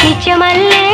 పిచ్చమల్లే